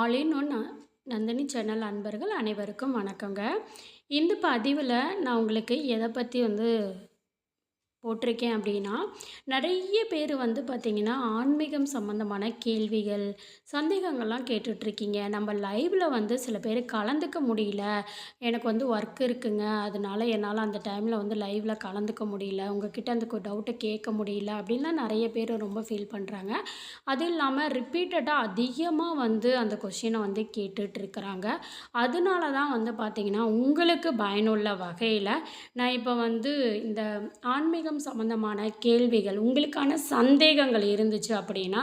All in one Nandini channel அன்பர்கள் அனைவருக்கும் வணக்கங்க. இந்த பதிவில் நான் உங்களுக்கு எதை பற்றி வந்து போட்டிருக்கேன் அப்படின்னா நிறைய பேர் வந்து பார்த்திங்கன்னா ஆன்மீகம் சம்மந்தமான கேள்விகள் சந்தேகங்கள்லாம் கேட்டுட்ருக்கீங்க. நம்ம லைவில் வந்து சில பேர் கலந்துக்க முடியல. எனக்கு வந்து ஒர்க் இருக்குங்க. அதனால என்னால் அந்த டைமில் வந்து லைவில் கலந்துக்க முடியல. உங்ககிட்ட அந்த டவுட்டை கேட்க முடியல அப்படின்லாம் நிறைய பேர் ரொம்ப ஃபீல் பண்ணுறாங்க அதுவும் இல்லாமல் ரிப்பீட்டடாக அதிகமாக வந்து அந்த கொஷினை வந்து கேட்டுட்ருக்குறாங்க. அதனால தான் வந்து பார்த்திங்கன்னா உங்களுக்கு பயனுள்ள வகையில் நான் இப்போ வந்து இந்த ஆன்மீகம் சம்மந்தமான கேள்விகள் உங்களுக்கான சந்தேகங்கள் இருந்துச்சு அப்படின்னா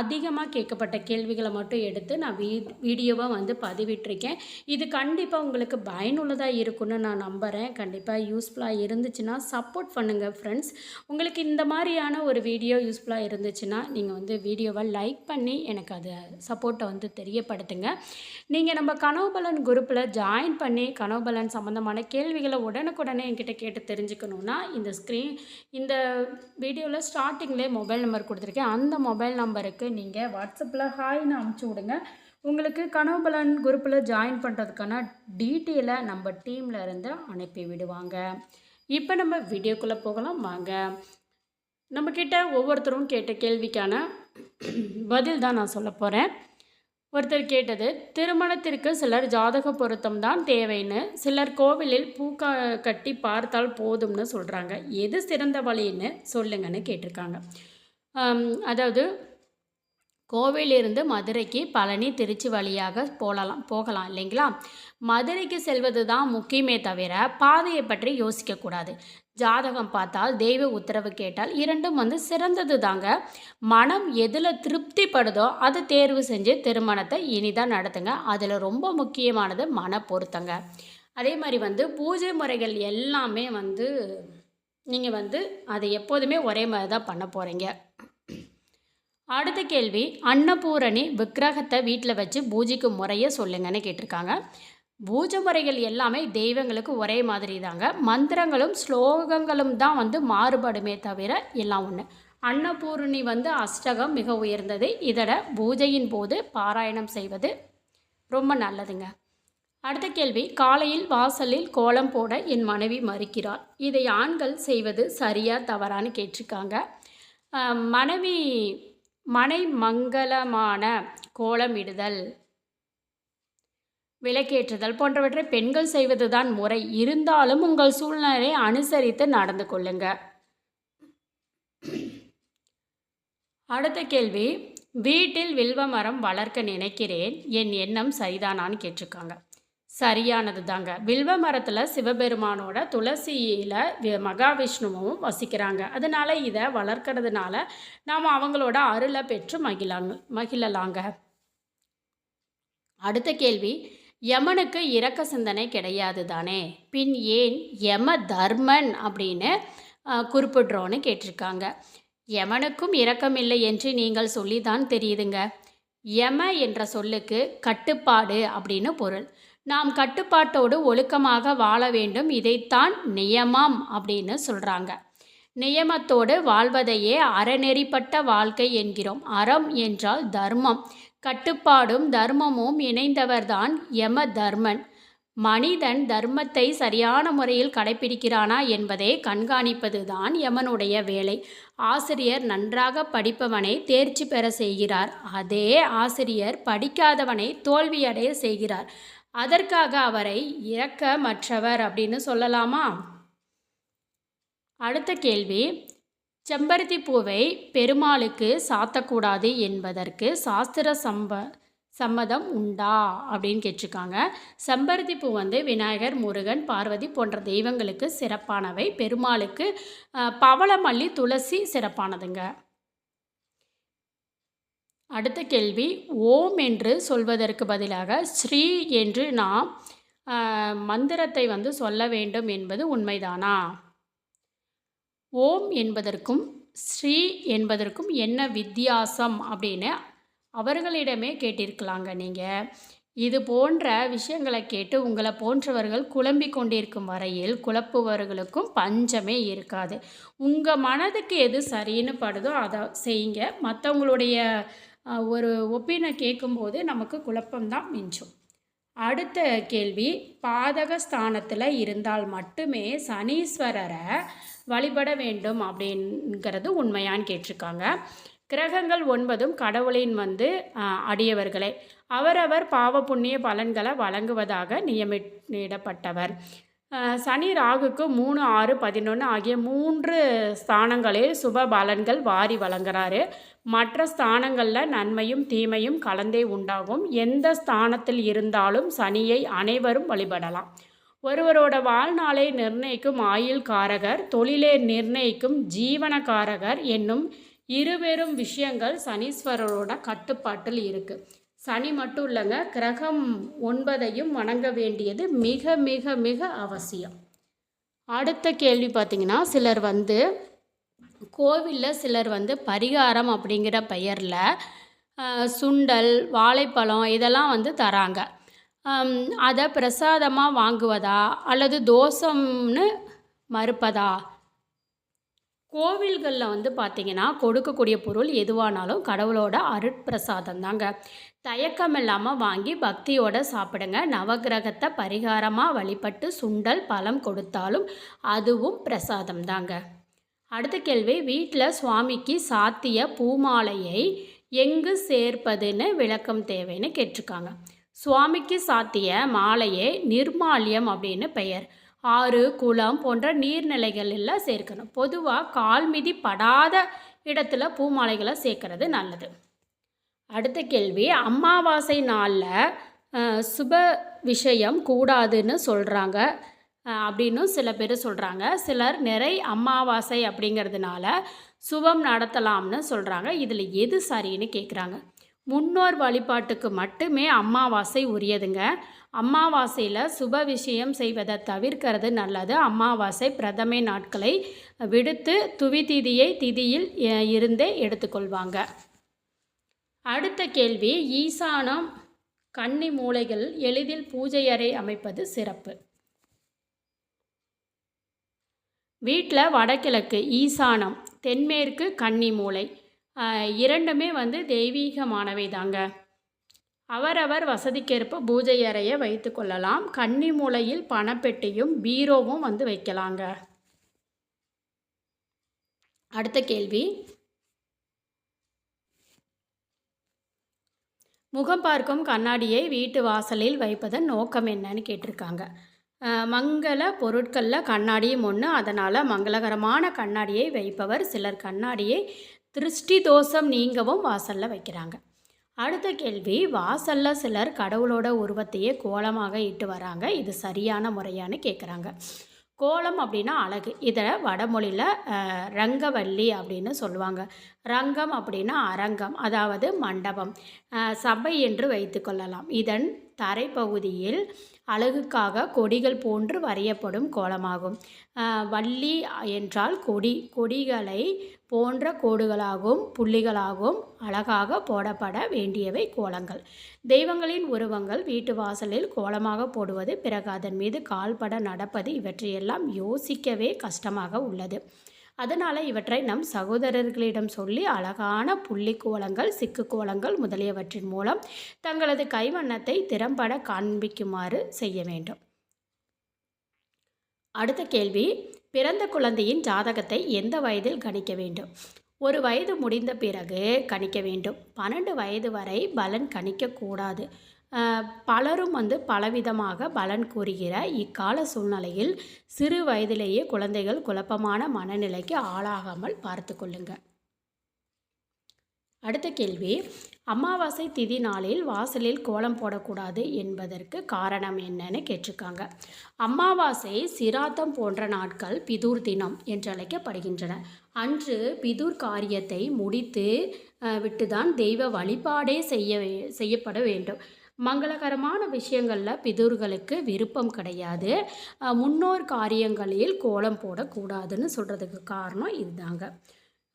அதிகமாக கேட்கப்பட்ட கேள்விகளை மட்டும் எடுத்து நான் வீ வீடியோவாக வந்து பதிவிட்டிருக்கேன். இது கண்டிப்பாக உங்களுக்கு பயனுள்ளதாக இருக்குன்னு நான் நம்புகிறேன் கண்டிப்பாக யூஸ்ஃபுல்லாக இருந்துச்சுன்னா சப்போர்ட் பண்ணுங்கள் ஃப்ரெண்ட்ஸ் உங்களுக்கு இந்த மாதிரியான ஒரு வீடியோ யூஸ்ஃபுல்லாக இருந்துச்சுன்னா நீங்கள் வந்து வீடியோவை லைக் பண்ணி எனக்கு அது சப்போர்ட்டை வந்து தெரியப்படுத்துங்க. நீங்கள் நம்ம கனவுபலன் குரூப்பில் ஜாயின் பண்ணி கனவுபலன் சம்மந்தமான கேள்விகளை உடனுக்குடனே என்கிட்ட கேட்டு தெரிஞ்சுக்கணுன்னா இந்த ஸ்க்ரீன் இந்த வீடியோவில் ஸ்டார்டிங்லேயே மொபைல் நம்பர் கொடுத்துருக்கேன். அந்த மொபைல் நம்பருக்கு நீங்கள் வாட்ஸ்அப்பில் ஹாய்னு அமுச்சு விடுங்க. உங்களுக்கு கனவுபலன் குரூப்பில் ஜாயின் பண்ணுறதுக்கான டீட்டெயிலை நம்ம டீமில் இருந்து அனுப்பி விடுவாங்க. இப்போ நம்ம வீடியோக்குள்ளே போகலாம். வாங்க. நம்மக்கிட்ட ஒவ்வொருத்தரும் கேட்ட கேள்விக்கான பதில் தான் நான் சொல்ல போகிறேன் ஒருத்தர் கேட்டது திருமணத்திற்கு சிலர் ஜாதக பொருத்தம் தான் தேவைன்னு சிலர் கோவிலில் பூக்கா கட்டி பார்த்தால் போதும்னு சொல்கிறாங்க எது சிறந்த வழின்னு சொல்லுங்கன்னு கேட்டிருக்காங்க. அதாவது கோவிலிருந்து மதுரைக்கு பழனி திருச்சி வழியாக போகலாம் போகலாம் இல்லைங்களா? மதுரைக்கு செல்வது தான் முக்கியமே தவிர பாதையை பற்றி யோசிக்கக்கூடாது ஜாதகம் பார்த்தால் தெய்வ உத்தரவு கேட்டால் இரண்டும் வந்து சிறந்தது தாங்க மனம் எதில் திருப்திப்படுதோ அதை தேர்வு செஞ்சு திருமணத்தை இனிதான் நடத்துங்க. அதில் ரொம்ப முக்கியமானது மன பொருத்தங்க அதே மாதிரி வந்து பூஜை முறைகள் எல்லாமே வந்து நீங்கள் வந்து அதை எப்போதுமே ஒரே மாதிரி தான் பண்ண போகிறீங்க அடுத்த கேள்வி அன்னபூரணி விக்கிரகத்தை வீட்டில் வச்சு பூஜைக்கு முறையை சொல்லுங்கன்னு கேட்டிருக்காங்க. பூஜை முறைகள் எல்லாமே தெய்வங்களுக்கு ஒரே மாதிரி தாங்க மந்திரங்களும் ஸ்லோகங்களும் தான் வந்து மாறுபடுமே தவிர எல்லாம் ஒன்று அன்னபூர்ணி வந்து அஷ்டகம் மிக உயர்ந்தது. இதோட பூஜையின் போது பாராயணம் செய்வது ரொம்ப நல்லதுங்க. அடுத்த கேள்வி காலையில் வாசலில் கோலம் போட என் மனைவி மறுக்கிறார் இதை ஆண்கள் செய்வது சரியா தவறான்னு கேட்டிருக்காங்க. மனைவி மனை மங்களமான கோலமிடுதல் விளக்கேற்றுதல் போன்றவற்றை பெண்கள் செய்வது தான் முறை. இருந்தாலும் உங்கள் சூழ்நிலையை அனுசரித்து நடந்து கொள்ளுங்க. அடுத்த கேள்வி வீட்டில் வில்வ மரம் வளர்க்க நினைக்கிறேன். என் எண்ணம் சரிதானான்னு கேட்டிருக்காங்க. சரியானது தாங்க வில்வ மரத்தில் சிவபெருமானோட துளசியில் மகாவிஷ்ணுவும் வசிக்கிறாங்க. அதனால் இதை வளர்க்கறதுனால நாம் அவங்களோட அருளை பெற்று மகிழாங்க மகிழலாங்க. அடுத்த கேள்வி யமனுக்கு இரக்க சிந்தனை கிடையாது தானே? பின் ஏன் யம தர்மன் அப்படின்னு குறிப்பிட்றோன்னு கேட்டிருக்காங்க. யமனுக்கும் இரக்கமில்லை என்று நீங்கள் சொல்லி தான் தெரியுதுங்க. யம என்ற சொல்லுக்கு கட்டுப்பாடு அப்படின்னு பொருள். நாம் கட்டுப்பாட்டோடு ஒழுக்கமாக வாழ வேண்டும் இதைத்தான் நியமம் அப்படின்னு சொல்கிறாங்க நியமத்தோடு வாழ்வதையே அறநெறிப்பட்ட வாழ்க்கை என்கிறோம். அறம் என்றால் தர்மம். கட்டுப்பாடும் தர்மமும் இணைந்தவர்தான் யம தர்மன் மனிதன் தர்மத்தை சரியான முறையில் கடைபிடிக்கிறானா என்பதை கண்காணிப்பதுதான் யமனுடைய வேலை. ஆசிரியர் நன்றாக படிப்பவனை தேர்ச்சி பெற செய்கிறார். அதே ஆசிரியர் படிக்காதவனை தோல்வியடைய செய்கிறார். அதற்காக அவரை இறக்கமற்றவர் அப்படின்னு சொல்லலாமா? அடுத்த கேள்வி செம்பருத்தி பூவை பெருமாளுக்கு சாத்தக்கூடாது என்பதற்கு சாஸ்திர சம்ப சம்மதம் உண்டா? அப்படின்னு கேட்டிருக்காங்க. செம்பருத்தி பூ வந்து விநாயகர் முருகன் பார்வதி போன்ற தெய்வங்களுக்கு சிறப்பானவை. பெருமாளுக்கு பவளமல்லி துளசி சிறப்பானதுங்க. அடுத்த கேள்வி ஓம் என்று சொல்வதற்கு பதிலாக ஸ்ரீ என்று நாம் மந்திரத்தை வந்து சொல்ல வேண்டும் என்பது உண்மைதானா? ஓம் என்பதற்கும் ஸ்ரீ என்பதற்கும் என்ன வித்தியாசம் அப்படின்னு அவர்களிடமே கேட்டிருக்கலாங்க நீங்கள் இது போன்ற விஷயங்களை கேட்டு உங்களை போன்றவர்கள் குழம்பி கொண்டிருக்கும் வரையில் குழப்புவர்களுக்கும் பஞ்சமே இருக்காது. உங்கள் மனதுக்கு எது சரின்னு படுதோ அதை செய்யுங்க. மற்றவங்களுடைய ஒரு ஒப்பீனை கேட்கும்போது நமக்கு குழப்பம்தான் மிஞ்சும். அடுத்த கேள்வி பாதக ஸ்தானத்தில் இருந்தால் மட்டுமே சனீஸ்வரரை வழிபட வேண்டும் அப்படிங்கிறது உண்மையான்னு கேட்டிருக்காங்க. கிரகங்கள் ஒன்பதும் கடவுளின் வந்து அடியவர்களே. அவரவர் பாவ புண்ணிய பலன்களை வழங்குவதாக நியமிடப்பட்டவர் சனி ராகுக்கு மூணு ஆறு பதினொன்று ஆகிய மூன்று ஸ்தானங்களில் சுப பலன்கள் வாரி வழங்குறாரு. மற்ற ஸ்தானங்களில் நன்மையும் தீமையும் கலந்தே உண்டாகும். எந்த ஸ்தானத்தில் இருந்தாலும் சனியை அனைவரும் வழிபடலாம். ஒருவரோட வாழ்நாளை நிர்ணயிக்கும் ஆயுள் காரகர் தொழிலை நிர்ணயிக்கும் ஜீவனக்காரகர் என்னும் இருவெரும் விஷயங்கள் சனீஸ்வரரோட கட்டுப்பாட்டில் இருக்கு. சனி மட்டும் இல்லைங்க கிரகம் ஒன்பதையும் வணங்க வேண்டியது மிக மிக மிக அவசியம். அடுத்த கேள்வி பார்த்திங்கன்னா சிலர் வந்து கோவிலில் சிலர் வந்து பரிகாரம் அப்படிங்கிற பெயரில் சுண்டல் வாழைப்பழம் இதெல்லாம் வந்து தராங்க. அதை பிரசாதமாக வாங்குவதா அல்லது தோஷம்னு மறுப்பதா? கோவில்களில் வந்து பார்த்திங்கன்னா கொடுக்கக்கூடிய பொருள் எதுவானாலும் கடவுளோட அருட்பிரசாதம் தாங்க தயக்கம் இல்லாமல் வாங்கி பக்தியோட சாப்பிடுங்க. நவக்கிரகத்தை பரிகாரமாக வழிபட்டு சுண்டல் பழம் கொடுத்தாலும் அதுவும் பிரசாதம் தாங்க அடுத்த கேள்வி வீட்டில் சுவாமிக்கு சாத்திய பூமாலையை எங்கு சேர்ப்பதுன்னு விளக்கம் தேவைன்னு கேட்டிருக்காங்க. சுவாமிக்கு சாத்திய மாலையே நிர்மால்யம் அப்படின்னு பெயர். ஆறு குளம் போன்ற நீர்நிலைகளில் சேர்க்கணும். பொதுவாக கால் மிதி படாத இடத்துல பூமாலைகளை சேர்க்கறது நல்லது. அடுத்த கேள்வி அமாவாசை நாளில் சுப விஷயம் கூடாதுன்னு சொல்கிறாங்க அப்படின்னு சில பேர் சொல்கிறாங்க சிலர் நிறை அமாவாசை அப்படிங்கிறதுனால சுபம் நடத்தலாம்னு சொல்கிறாங்க இதில் எது சரின்னு கேட்குறாங்க முன்னோர் வழிபாட்டுக்கு மட்டுமே அமாவாசை உரியதுங்க. அமாவாசையில் சுப விஷயம் செய்வதை தவிர்க்கிறது நல்லது. அமாவாசை பிரதமை நாட்களை விடுத்து துவி திதியை திதியில் இருந்தே எடுத்துக்கொள்வாங்க. அடுத்த கேள்வி ஈசானம் கன்னி மூலைகள் எளிதில் பூஜை அறை அமைப்பது சிறப்பு. வீட்டில் வடகிழக்கு ஈசானம் தென்மேற்கு கன்னி மூலை. இரண்டுமே வந்து தெய்வீகமானவை தாங்க அவரவர் வசதிக்கேற்ப பூஜை அறையை வைத்து கொள்ளலாம். கன்னி மூலையில் பணப்பெட்டியும் பீரோவும் வந்து வைக்கலாங்க. அடுத்த கேள்வி. முகம் பார்க்கும் கண்ணாடியை வீட்டு வாசலில் வைப்பதன் நோக்கம் என்னன்னு கேட்டிருக்காங்க. மங்கள பொருட்களில் கண்ணாடியும் ஒன்று அதனால் மங்களகரமான கண்ணாடியை வைப்பவர். சிலர் கண்ணாடியை திருஷ்டி தோஷம் நீங்கவும் வாசலில் வைக்கிறாங்க. அடுத்த கேள்வி வாசலில் சிலர் கடவுளோட உருவத்தையே கோலமாக இட்டு வராங்க. இது சரியான முறையான்னு கேட்குறாங்க கோலம் அப்படின்னா அழகு. இதை வடமொழியில் ரங்கவல்லி அப்படின்னு சொல்லுவாங்க. ரங்கம் அப்படின்னா அரங்கம் அதாவது மண்டபம். சபை என்று வைத்துக்கொள்ளலாம் இதன் தரைப்பகுதியில் அழகுக்காக கொடிகள் போன்று வரையப்படும் கோலமாகும். வள்ளி என்றால் கொடி. கொடிகளை போன்ற கோடுகளாகவும் புள்ளிகளாகவும் அழகாக போடப்பட வேண்டியவை கோலங்கள். தெய்வங்களின் உருவங்கள் வீட்டு வாசலில் கோலமாக போடுவது பிறகு அதன் மீது கால்பட நடப்பது இவற்றையெல்லாம் யோசிக்கவே கஷ்டமாக உள்ளது. அதனால் இவற்றை நம் சகோதரர்களிடம் சொல்லி அழகான புள்ளி கோலங்கள் சிக்கு கோலங்கள் முதலியவற்றின் மூலம் தங்களது கைவண்ணத்தை திறம்பட காண்பிக்குமாறு செய்ய வேண்டும். அடுத்த கேள்வி பிறந்த குழந்தையின் ஜாதகத்தை எந்த வயதில் கணிக்க வேண்டும்? ஒரு வயது முடிந்த பிறகு கணிக்க வேண்டும். பன்னெண்டு வயது வரை பலன் கணிக்கக்கூடாது பலரும் வந்து பலவிதமாக பலன் கூறுகிற இக்கால சூழ்நிலையில் சிறு வயதிலேயே குழந்தைகள் குழப்பமான மனநிலைக்கு ஆளாகாமல் பார்த்து கொள்ளுங்கள் அடுத்த கேள்வி. அமாவாசை திதி நாளில் வாசலில் கோலம் போடக்கூடாது என்பதற்கு காரணம் என்னன்னு கேட்டிருக்காங்க. அமாவாசை சிராத்தம் போன்ற நாட்கள் பிதூர் தினம் என்று அழைக்கப்படுகின்றன. அன்று பிதுர் காரியத்தை முடித்து விட்டுதான் தெய்வ வழிபாடே செய்ய செய்யப்பட வேண்டும். மங்களகரமான விஷயங்களில் பிதூர்களுக்கு விருப்பம் கிடையாது. முன்னோர் காரியங்களில் கோலம் போடக்கூடாதுன்னு சொல்கிறதுக்கு காரணம் இதுதாங்க.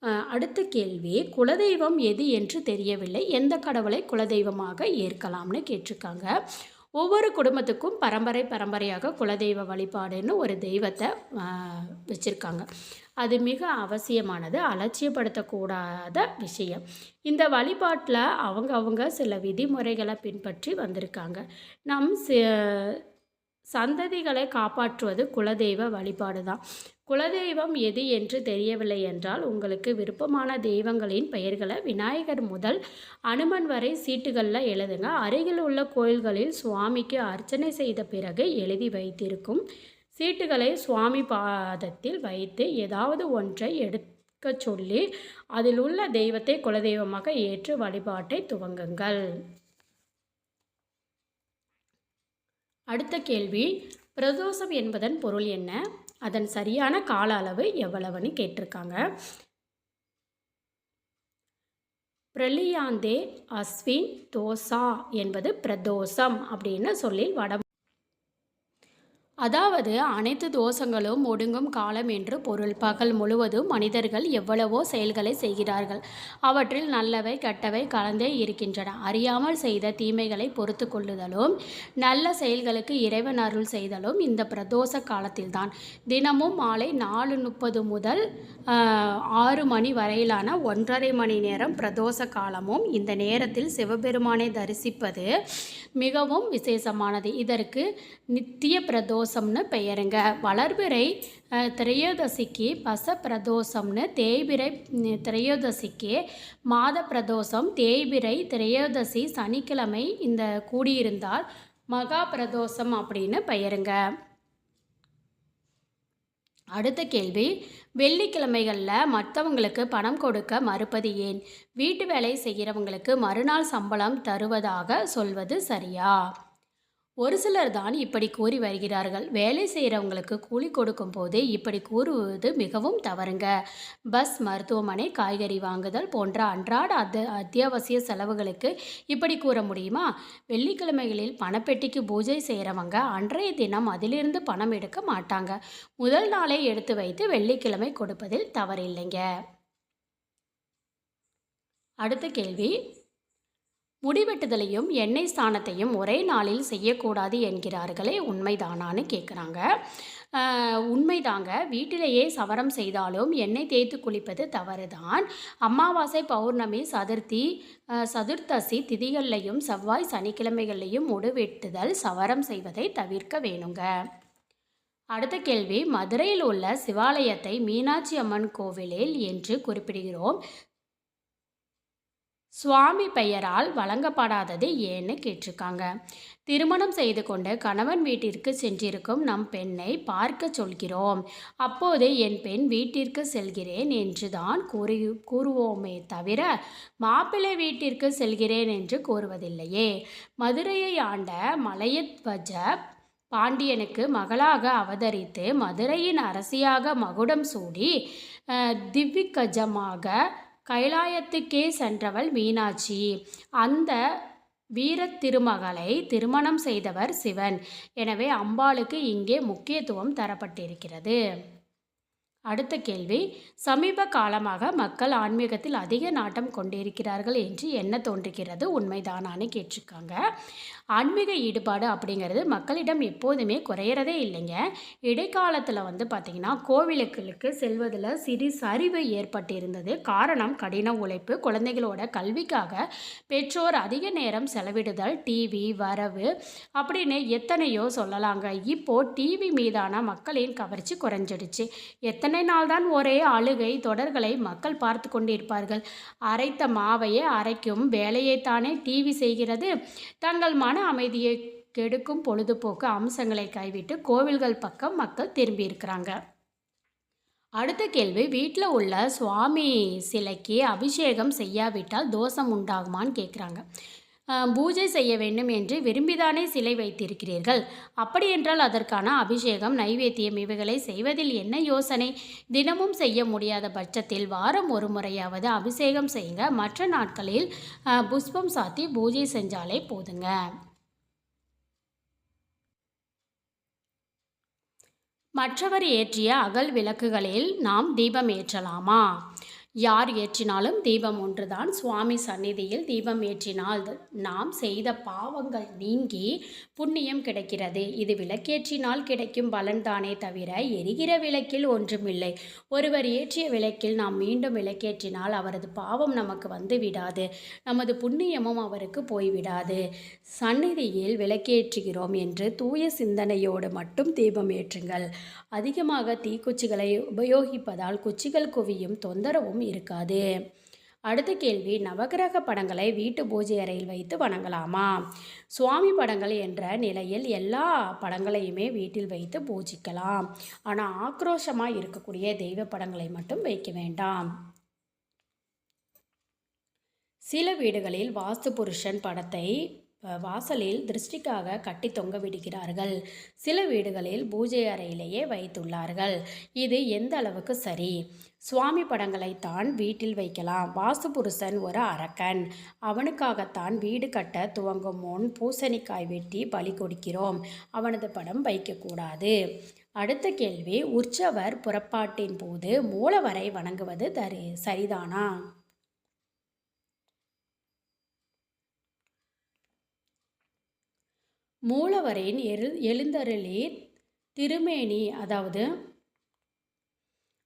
அடுத்த கேள்வி குலதெய்வம் எது என்று தெரியவில்லை. எந்த கடவுளை குலதெய்வமாக ஏற்கலாம்னு கேட்டிருக்காங்க. ஒவ்வொரு குடும்பத்துக்கும் பரம்பரை பரம்பரையாக குலதெய்வ வழிபாடுன்னு ஒரு தெய்வத்தை வச்சுருக்காங்க. அது மிக அவசியமானது அலட்சியப்படுத்தக்கூடாத விஷயம். இந்த வழிபாட்டில் அவங்க அவங்க சில விதிமுறைகளை பின்பற்றி வந்திருக்காங்க. நம் சந்ததிகளை காப்பாற்றுவது குலதெய்வ வழிபாடு தான் குலதெய்வம் எது என்று தெரியவில்லை என்றால் உங்களுக்கு விருப்பமான தெய்வங்களின் பெயர்களை விநாயகர் முதல் அனுமன் வரை சீட்டுகளில் எழுதுங்க. அருகில் உள்ள கோயில்களில் சுவாமிக்கு அர்ச்சனை செய்த பிறகு எழுதி வைத்திருக்கும் சீட்டுகளை சுவாமி பாதத்தில் வைத்து ஏதாவது ஒன்றை எடுக்க சொல்லி அதில் உள்ள தெய்வத்தை குலதெய்வமாக ஏற்று வழிபாட்டை துவங்குங்கள். அடுத்த கேள்வி பிரதோஷம் என்பதன் பொருள் என்ன? அதன் சரியான கால அளவு எவ்வளவுன்னு கேட்டிருக்காங்க. பிரலியாந்தே அஸ்வின் தோசா என்பது பிரதோஷம் அப்படின்னு சொல்லி வட அதாவது அனைத்து தோஷங்களும் ஒடுங்கும் காலம் என்று பொருள். பகல் முழுவதும் மனிதர்கள் எவ்வளவோ செயல்களை செய்கிறார்கள். அவற்றில் நல்லவை கெட்டவை கலந்தே இருக்கின்றன. அறியாமல் செய்த தீமைகளை பொறுத்து கொள்ளுதலும் நல்ல செயல்களுக்கு இறைவன் அருள் செய்தலும் இந்த பிரதோஷ காலத்தில்தான். தினமும் மாலை நாலு முப்பது முதல் ஆறு மணி வரையிலான ஒன்றரை மணி நேரம் பிரதோஷ காலமும் இந்த நேரத்தில் சிவபெருமானை தரிசிப்பது மிகவும் விசேஷமானது. இதற்கு நித்திய பிரதோஷம்னு பெயருங்க. வளர்பிறை திரையோதசிக்கு பச பிரதோஷம்னு தேய்பிரை திரையோதசிக்கு மாத பிரதோஷம் தேய்பிரை திரையோதசி சனிக்கிழமை இந்த கூடியிருந்தால் மகா பிரதோஷம் அப்படின்னு பெயருங்க. அடுத்த கேள்வி வெள்ளிக்கிழமைகளில் மற்றவங்களுக்கு பணம் கொடுக்க மறுப்பது ஏன்? வீட்டு வேலை செய்கிறவங்களுக்கு மறுநாள் சம்பளம் தருவதாக சொல்வது சரியா? ஒரு சிலர் தான் இப்படி கூறி வருகிறார்கள். வேலை செய்கிறவங்களுக்கு கூலி கொடுக்கும் போது இப்படி கூறுவது மிகவும் தவறுங்க. பஸ் மருத்துவமனை காய்கறி வாங்குதல் போன்ற அன்றாட அத்த அத்தியாவசிய செலவுகளுக்கு இப்படி கூற முடியுமா? வெள்ளிக்கிழமைகளில் பணப்பெட்டிக்கு பூஜை செய்கிறவங்க அன்றைய தினம் அதிலிருந்து பணம் எடுக்க மாட்டாங்க. முதல் நாளே எடுத்து வைத்து வெள்ளிக்கிழமை கொடுப்பதில் தவறில்லைங்க. அடுத்த கேள்வி. முடிவெட்டுதலையும் எண்ணெய் ஸ்தானத்தையும் ஒரே நாளில் செய்யக்கூடாது என்கிறார்களே உண்மைதானான்னு கேட்குறாங்க உண்மைதாங்க. வீட்டிலேயே சவரம் செய்தாலும் எண்ணெய் தேய்த்து குளிப்பது தவறு தான் அமாவாசை பௌர்ணமி சதுர்த்தி சதுர்த்தசி திதிகள்லையும் செவ்வாய் சனிக்கிழமைகள்லையும் முடிவெட்டுதல் சவரம் செய்வதை தவிர்க்க வேணுங்க. அடுத்த கேள்வி மதுரையில் உள்ள சிவாலயத்தை மீனாட்சி அம்மன் கோவிலில் என்று குறிப்பிடுகிறோம். சுவாமி பெயரால் வழங்கப்படாதது ஏன்னு கேட்டிருக்காங்க. திருமணம் செய்து கொண்டு கணவன் வீட்டிற்கு சென்றிருக்கும் நம் பெண்ணை பார்க்க சொல்கிறோம். அப்போது என் பெண் வீட்டிற்கு செல்கிறேன் என்று தான் கூறி கூறுவோமே தவிர மாப்பிள்ளை வீட்டிற்கு செல்கிறேன் என்று கூறுவதில்லையே. மதுரையை ஆண்ட மலையத்வஜ பாண்டியனுக்கு மகளாக அவதரித்து மதுரையின் அரசியாக மகுடம் சூடி திவ்விகஜமாக கைலாயத்துக்கே சென்றவள் மீனாட்சி. அந்த வீர திருமகளை திருமணம் செய்தவர் சிவன். எனவே அம்பாளுக்கு இங்கே முக்கியத்துவம் தரப்பட்டிருக்கிறது. அடுத்த கேள்வி சமீப காலமாக மக்கள் ஆன்மீகத்தில் அதிக நாட்டம் கொண்டிருக்கிறார்கள் என்று என்ன தோன்றுகிறது? உண்மைதானான்னு கேட்டிருக்காங்க. ஆன்மீக ஈடுபாடு அப்படிங்கிறது மக்களிடம் எப்போதுமே குறையிறதே இல்லைங்க. இடைக்காலத்தில் வந்து பார்த்திங்கன்னா கோவிலுக்களுக்கு செல்வதில் சிறு சரிவு ஏற்பட்டிருந்தது. காரணம் கடின உழைப்பு குழந்தைகளோட கல்விக்காக பெற்றோர் அதிக நேரம் செலவிடுதல் டிவி வரவு அப்படின்னு எத்தனையோ சொல்லலாங்க. இப்போது டிவி மீதான மக்களின் கவர்ச்சி குறைஞ்சிடுச்சு. எத்தனை நாள் தான் ஒரே அழுகை தொடர்களை மக்கள் பார்த்து கொண்டிருப்பார்கள். அரைத்த மாவையே அரைக்கும் வேலையைத்தானே டிவி செய்கிறது. தங்கள் மன அமைதியை கெடுக்கும் பொழுதுபோக்கு அம்சங்களை கைவிட்டு கோவில்கள் பக்கம் மக்கள் திரும்பியிருக்கிறாங்க அடுத்த கேள்வி வீட்டில் உள்ள சுவாமி சிலைக்கு அபிஷேகம் செய்யாவிட்டால் தோஷம் உண்டாகுமான்னு கேட்குறாங்க பூஜை செய்ய வேண்டும் என்று விரும்பிதானே சிலை வைத்திருக்கிறீர்கள்? அப்படியென்றால் அதற்கான அபிஷேகம் நைவேத்தியம் இவைகளை செய்வதில் என்ன யோசனை? தினமும் செய்ய முடியாத பட்சத்தில் வாரம் ஒரு முறையாவது அபிஷேகம் செய்யுங்க. மற்ற நாட்களில் புஷ்பம் சாத்தி பூஜை செஞ்சாலே போதுங்க. மற்றவர் ஏற்றிய அகல் விளக்குகளில் நாம் தீபம் ஏற்றலாமா? யார் ஏற்றினாலும் தீபம் ஒன்றுதான். சுவாமி சந்நிதியில் தீபம் ஏற்றினால் நாம் செய்த பாவங்கள் நீங்கி புண்ணியம் கிடைக்கிறது. இது விளக்கேற்றினால் கிடைக்கும் பலன்தானே தவிர எரிகிற விளக்கில் ஒன்றுமில்லை. ஒருவர் ஏற்றிய விளக்கில் நாம் மீண்டும் விளக்கேற்றினால் அவரது பாவம் நமக்கு வந்து விடாது. நமது புண்ணியமும் அவருக்கு போய்விடாது சந்நிதியில் விளக்கேற்றுகிறோம் என்று தூய சிந்தனையோடு மட்டும் தீபம் ஏற்றுங்கள். அதிகமாக தீக்குச்சிகளை உபயோகிப்பதால் குச்சிகள் குவியும் தொந்தரவும் இருக்காது. அடுத்த கேள்வி நவகிரக படங்களை வீட்டு பூஜை அறையில் வைத்து வணங்கலாமா? சுவாமி படங்கள் என்ற நிலையில் எல்லா படங்களையுமே வீட்டில் வைத்து பூஜிக்கலாம். ஆனால் ஆக்ரோஷமாக இருக்கக்கூடிய தெய்வ படங்களை மட்டும் வைக்க வேண்டாம். சில வீடுகளில் வாஸ்து புருஷன் படத்தை வாசலில் திருஷ்டிக்காக கட்டி தொங்க விடுகிறார்கள். சில வீடுகளில் பூஜை அறையிலேயே வைத்துள்ளார்கள். இது எந்த அளவுக்கு சரி? சுவாமி படங்களை தான் வீட்டில் வைக்கலாம். வாசுபுருஷன் புருஷன் ஒரு அரக்கன். அவனுக்காகத்தான் வீடு கட்ட துவங்கும் முன் பூசணிக்காய் வெட்டி பலி கொடுக்கிறோம். அவனது படம் வைக்கக்கூடாது. அடுத்த கேள்வி உற்சவர் புறப்பாட்டின் போது மூலவரை வணங்குவது தரி சரிதானா? மூலவரின் எழு எழுந்தருளி திருமேனி அதாவது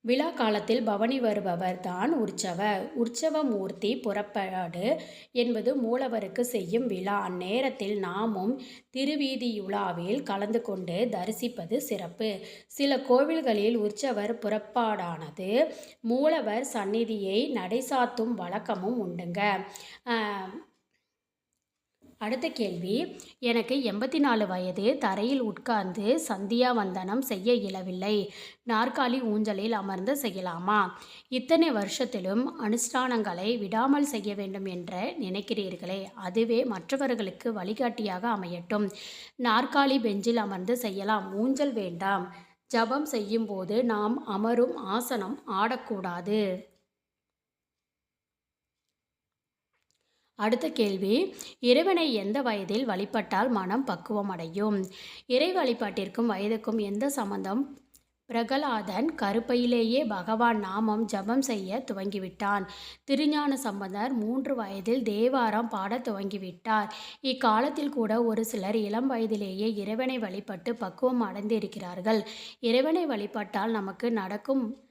விழா காலத்தில் பவனி வருபவர் தான் உற்சவ உற்சவ மூர்த்தி புறப்பாடு என்பது மூலவருக்கு செய்யும் விழா. அந்நேரத்தில் நாமும் திருவீதியுலாவில் கலந்து கொண்டு தரிசிப்பது சிறப்பு. சில கோவில்களில் உற்சவர் புறப்பாடானது மூலவர் சந்நிதியை நடைசாத்தும் வழக்கமும் உண்டுங்க. அடுத்த கேள்வி. எனக்கு எண்பத்தி நாலு வயது தரையில் உட்கார்ந்து சந்தியா வந்தனம் செய்ய இயலவில்லை. நாற்காலி ஊஞ்சலில் அமர்ந்து செய்யலாமா? இத்தனை வருஷத்திலும் அனுஷ்டானங்களை விடாமல் செய்ய வேண்டும் என்று நினைக்கிறீர்களே அதுவே மற்றவர்களுக்கு வழிகாட்டியாக அமையட்டும். நாற்காலி பெஞ்சில் அமர்ந்து செய்யலாம் ஊஞ்சல் வேண்டாம். ஜபம் செய்யும்போது நாம் அமரும் ஆசனம் ஆடக்கூடாது. அடுத்த கேள்வி. இறைவனை எந்த வயதில் வழிபட்டால் மனம் பக்குவம் அடையும்? இறை வழிபாட்டிற்கும் வயதுக்கும் எந்த சம்பந்தம்? பிரகலாதன் கருப்பையிலேயே பகவான் நாமம் ஜபம் செய்ய துவங்கிவிட்டான். திருஞான சம்பந்தர் மூன்று வயதில் தேவாரம் பாடத் துவங்கிவிட்டார். இக்காலத்தில் கூட ஒரு சிலர் இளம் வயதிலேயே இறைவனை வழிபட்டு பக்குவம் அடைந்திருக்கிறார்கள். இறைவனை வழிபட்டால் நமக்கு நடக்கும்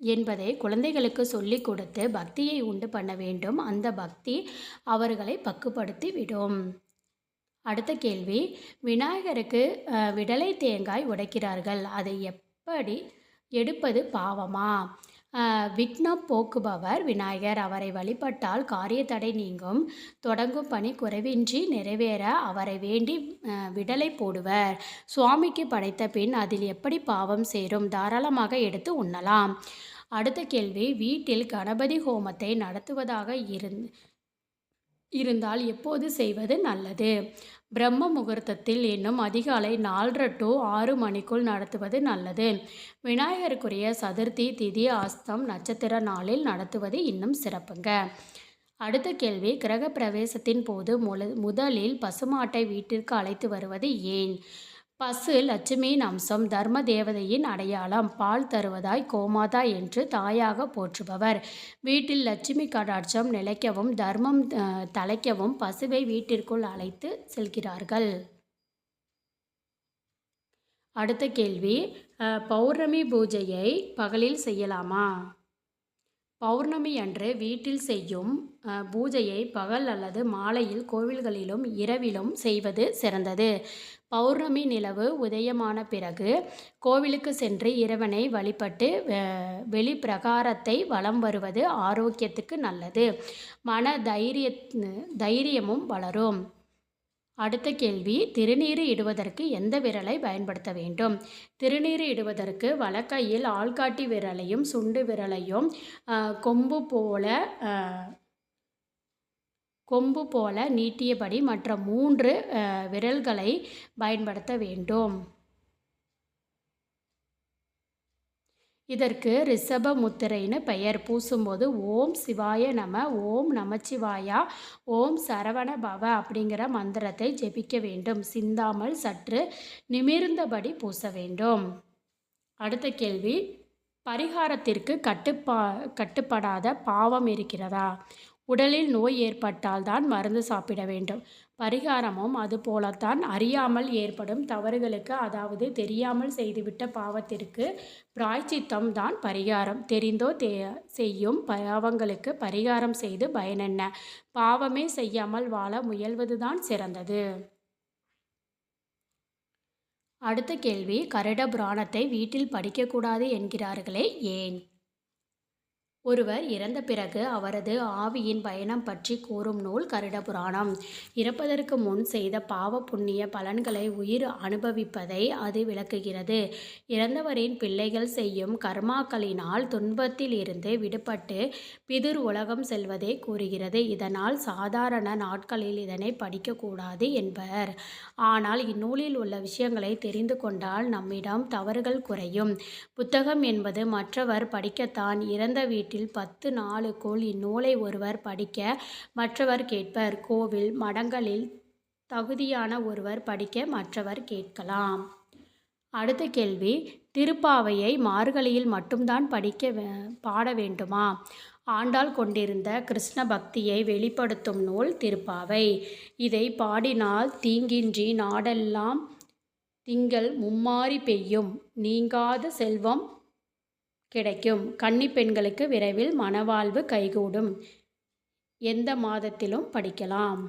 என்பதை குழந்தைகளுக்கு சொல்லிக் கொடுத்து பக்தியை உண்டு பண்ண வேண்டும். அந்த பக்தி அவர்களை பக்குப்படுத்தி விடும் அடுத்த கேள்வி விநாயகருக்கு அஹ், விடலை தேங்காய் உடைக்கிறார்கள். அதை எப்படி எடுப்பது பாவமா? விக்னப் போக்குபவர் விநாயகர் அவரை வழிபட்டால் காரிய தடை நீங்கும். தொடங்கும் பணி குறைவின்றி நிறைவேற அவரை வேண்டி விடலை போடுவர். சுவாமிக்கு படைத்த பின் அதில் எப்படி பாவம் சேரும் தாராளமாக எடுத்து உண்ணலாம். அடுத்த கேள்வி வீட்டில் கணபதி ஹோமத்தை நடத்துவதாக இருந் இருந்தால் எப்போது செய்வது நல்லது? பிரம்ம முகூர்த்தத்தில் இன்னும் அதிகாலை நாலரை டு ஆறு மணிக்குள் நடத்துவது நல்லது. விநாயகருக்குரிய சதுர்த்தி திதி ஆஸ்தம் நட்சத்திர நாளில் நடத்துவது இன்னும் சிறப்புங்க. அடுத்த கேள்வி கிரக பிரவேசத்தின் போது முதலில் பசுமாட்டை வீட்டிற்கு அழைத்து வருவது ஏன்? பசு லட்சுமியின் அம்சம் தர்ம தேவதையின் அடையாளம். பால் தருவதாய் கோமாதா என்று தாயாக போற்றுபவர். வீட்டில் லட்சுமி கடாட்சம் நிலைக்கவும் தர்மம் தலைக்கவும் தழைக்கவும் பசுவை வீட்டிற்குள் அழைத்து செல்கிறார்கள். அடுத்த கேள்வி பௌர்ணமி பூஜையை பகலில் செய்யலாமா? பௌர்ணமி அன்று வீட்டில் செய்யும் பூஜையை பகல் அல்லது மாலையில் கோவில்களிலும் இரவிலும் செய்வது சிறந்தது. பௌர்ணமி நிலவு உதயமான பிறகு கோவிலுக்கு சென்று இறைவனை வழிபட்டு அஹ், வெளிப்பிரகாரத்தை வலம் வருவது ஆரோக்கியத்துக்கு நல்லது. மன தைரிய தைரியமும் வளரும். அடுத்த கேள்வி திருநீறு இடுவதற்கு எந்த விரலை பயன்படுத்த வேண்டும்? திருநீறு இடுவதற்கு வலக்கையில் ஆள்காட்டி விரலையும் சுண்டு விரலையும் கொம்பு போல கொம்பு போல நீட்டியபடி மற்ற மூன்று விரல்களை பயன்படுத்த வேண்டும். இதற்கு ரிஷப முத்திரைன்னு பெயர். பூசும்போது ஓம் சிவாய நம ஓம் நமச்சிவாயா ஓம் சரவண பவ அப்படிங்கிற மந்திரத்தை ஜெபிக்க வேண்டும். சிந்தாமல் சற்று நிமிர்ந்தபடி பூச வேண்டும். அடுத்த கேள்வி. பரிகாரத்திற்கு கட்டுப்பா கட்டுப்படாத பாவம் இருக்கிறதா? உடலில் நோய் ஏற்பட்டால் தான் மருந்து சாப்பிட வேண்டும். பரிகாரமும் அதுபோலத்தான் அறியாமல் ஏற்படும் தவறுகளுக்கு அதாவது தெரியாமல் செய்துவிட்ட பாவத்திற்கு பிராய்ச்சித்தம் தான் பரிகாரம். தெரிந்தோ தே செய்யும் பாவங்களுக்கு பரிகாரம் செய்து பயனென்ன பாவமே செய்யாமல் வாழ முயல்வதுதான் சிறந்தது. அடுத்த கேள்வி கருட புராணத்தை வீட்டில் படிக்கக்கூடாது என்கிறார்களே ஏன்? ஒருவர் இறந்த பிறகு அவரது ஆவியின் பயணம் பற்றி கூறும் நூல் கருட புராணம் இறப்பதற்கு முன் செய்த பாவ புண்ணிய பலன்களை உயிர் அனுபவிப்பதை அது விளக்குகிறது. இறந்தவரின் பிள்ளைகள் செய்யும் கர்மாக்களினால் துன்பத்தில் இருந்து விடுபட்டு பிதுர் உலகம் செல்வதை கூறுகிறது. இதனால் சாதாரண நாட்களில் இதனை படிக்கக்கூடாது என்பர். ஆனால் இந்நூலில் உள்ள விஷயங்களை தெரிந்து கொண்டால் நம்மிடம் தவறுகள் குறையும். புத்தகம் என்பது மற்றவர் படிக்கத்தான் இறந்த வீட்டில் வீட்டில் பத்து நாளுக்குள் இந்நூலை ஒருவர் படிக்க மற்றவர் கேட்பர். கோவில் மடங்களில் தகுதியான ஒருவர் படிக்க மற்றவர் கேட்கலாம். அடுத்த கேள்வி திருப்பாவையை மார்கழியில் மட்டும்தான் படிக்க பாட வேண்டுமா? ஆண்டாள் கொண்டிருந்த கிருஷ்ண பக்தியை வெளிப்படுத்தும் நூல் திருப்பாவை. இதை பாடினால் தீங்கின்றி நாடெல்லாம் திங்கள் மும்மாறி பெய்யும். நீங்காத செல்வம் கிடைக்கும். கன்னி பெண்களுக்கு விரைவில் மனவாழ்வு கைகூடும். எந்த மாதத்திலும் படிக்கலாம்.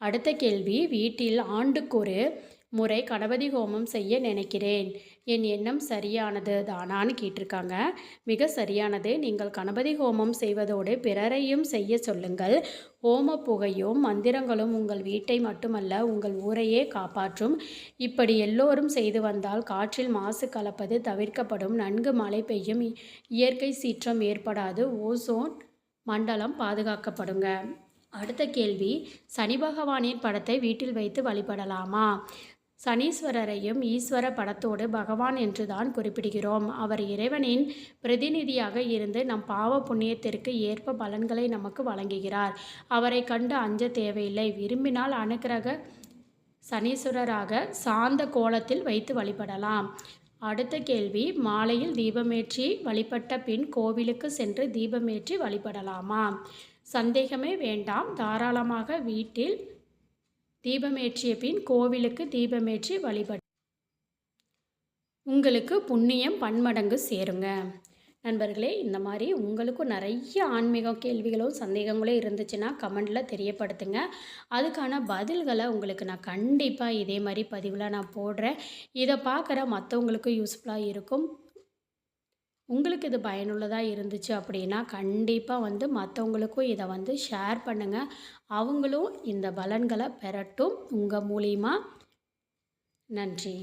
அடுத்த கேள்வி வீட்டில் ஆண்டுக்கொரு முறை கணபதி ஹோமம் செய்ய நினைக்கிறேன். என் எண்ணம் சரியானது தானான்னு கேட்டிருக்காங்க. மிக சரியானது. நீங்கள் கணபதி ஹோமம் செய்வதோடு பிறரையும் செய்ய சொல்லுங்கள். ஹோம புகையும் மந்திரங்களும் உங்கள் வீட்டை மட்டுமல்ல உங்கள் ஊரையே காப்பாற்றும். இப்படி எல்லோரும் செய்து வந்தால் காற்றில் மாசு கலப்பது தவிர்க்கப்படும். நன்கு மழை பெய்யும். இயற்கை சீற்றம் ஏற்படாது. ஓசோன் மண்டலம் பாதுகாக்கப்படுங்க. அடுத்த கேள்வி. சனி பகவானின் படத்தை வீட்டில் வைத்து வழிபடலாமா? சனீஸ்வரரையும் ஈஸ்வர படத்தோடு பகவான் என்றுதான் குறிப்பிடுகிறோம். அவர் இறைவனின் பிரதிநிதியாக இருந்து நம் பாவ புண்ணியத்திற்கு ஏற்ப பலன்களை நமக்கு வழங்குகிறார். அவரை கண்டு அஞ்ச தேவையில்லை. விரும்பினால் அனுக்கிரக சனீஸ்வரராக சாந்த கோலத்தில் வைத்து வழிபடலாம். அடுத்த கேள்வி மாலையில் தீபமேற்றி வழிபட்ட பின் கோவிலுக்கு சென்று தீபமேற்றி வழிபடலாமா? சந்தேகமே வேண்டாம். தாராளமாக வீட்டில் தீபமேற்றிய பின் கோவிலுக்கு தீபமேற்றி வழிபட். உங்களுக்கு புண்ணியம் பன்மடங்கு சேருங்க. நண்பர்களே இந்த மாதிரி உங்களுக்கும் நிறைய ஆன்மீக கேள்விகளும் சந்தேகங்களும் இருந்துச்சுன்னா கமெண்டில் தெரியப்படுத்துங்க. அதுக்கான பதில்களை உங்களுக்கு நான் கண்டிப்பாக இதே மாதிரி பதிவில் நான் போடுறேன். இதை பார்க்குற மற்றவங்களுக்கும் யூஸ்ஃபுல்லாக இருக்கும். உங்களுக்கு இது பயனுள்ளதாக இருந்துச்சு அப்படின்னா கண்டிப்பாக வந்து மற்றவங்களுக்கும் இதை வந்து ஷேர் பண்ணுங்கள் அவங்களும் இந்த பலன்களை பெறட்டும். உங்கள் மூலிமா நன்றி.